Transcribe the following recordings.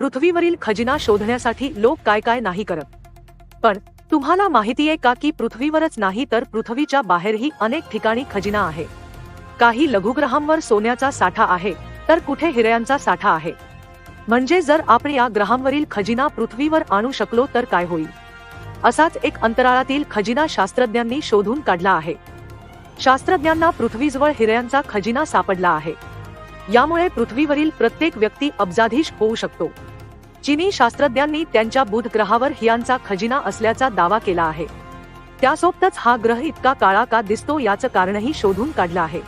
पृथ्वीवरील खजिना शोधण्यासाठी लोक काय काय नाही करत. पण तुम्हाला माहितीये का की पृथ्वीवरच नाही तर पृथ्वीच्या बाहेरही अनेक ठिकाणी खजिना आहे. काही लघुग्रहांवर सोन्याचा साठा आहे तर कुठे हिऱ्यांचा साठा आहे? म्हणजे जर आपण या ग्रहांवरील खजिना पृथ्वीवर आणू शकलो तर काय होईल? असाच एक अंतराळातील खजिना शास्त्रज्ञांनी शोधून काढला आहे. शास्त्रज्ञांना पृथ्वीजवळ हिऱ्यांचा खजिना सापडला आहे. यामुळे पृथ्वीवरील प्रत्येक व्यक्ती अब्जाधीश होऊ शकतो. चिनी शास्त्रज्ञांनी त्यांच्या बुध ग्रहावर हियांचा खजिना असल्याचा दावा केला आहे. त्यासोबतच हा ग्रह इतका काळा का दिसतो याचं कारणही शोधून काढलं आहे.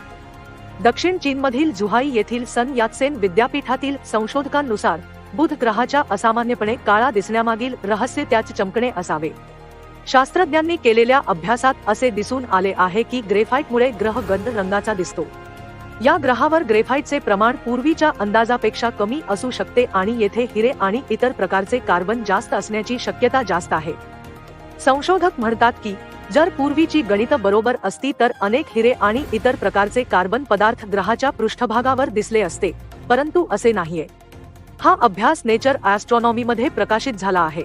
दक्षिण चीनमधील जुहाई येथील सन यात्सेन विद्यापीठातील संशोधकांनुसार बुध ग्रहाच्या असामान्यपणे काळा दिसण्यामागील रहस्य त्याच चमकणे असावे. शास्त्रज्ञांनी केलेल्या अभ्यासात असे दिसून आले आहे की ग्रेफाईटमुळे ग्रह गंध रंगाचा दिसतो. या ग्रहावर ग्रेफाईटचे प्रमाण पूर्वीच्या अंदाजापेक्षा कमी असू शकते आणि येथे हिरे आणि इतर प्रकारचे कार्बन जास्त असण्याची शक्यता जास्त आहे. संशोधक म्हणतात की जर पूर्वीची गणित बरोबर असती तर अनेक हिरे आणि इतर प्रकारचे कार्बन पदार्थ ग्रहाच्या पृष्ठभागावर दिसले असते परंतु असे नाहीये. हा अभ्यास नेचर ॲस्ट्रॉनॉमी मध्ये प्रकाशित झाला आहे.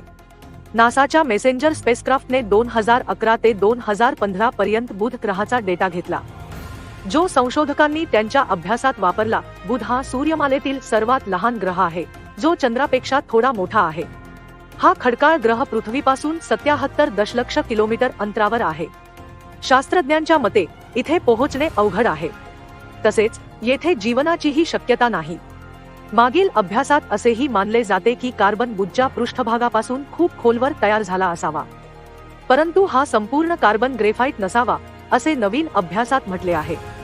नासाच्या मेसेंजर स्पेसक्राफ्टने दोन हजार अकरा ते दोन हजार पंधरा पर्यंत बुध ग्रहाचा डेटा घेतला. जो संशोधकांनी त्यांच्या अभ्यासात वापरला बुध हा सूर्यमालेतील सर्वात लहान ग्रह आहे जो चंद्रापेक्षा थोडा मोठा आहे. हा खडकाळ ग्रह पृथ्वीपासून सत्याहत्तर दशलक्ष किलोमीटर अंतरावर आहे. शास्त्रज्ञांच्या मते इथे पोहोचणे अवघड आहे. तसेच येथे जीवनाचीही शक्यता नाही. मागील अभ्यासात असेही मानले जाते की कार्बन बुधच्या पृष्ठभागापासून खूप खोलवर तयार झाला असावा. परंतु हा संपूर्ण कार्बन ग्रेफाईट नसावा असे नवीन अभ्यासात म्हटले आहे.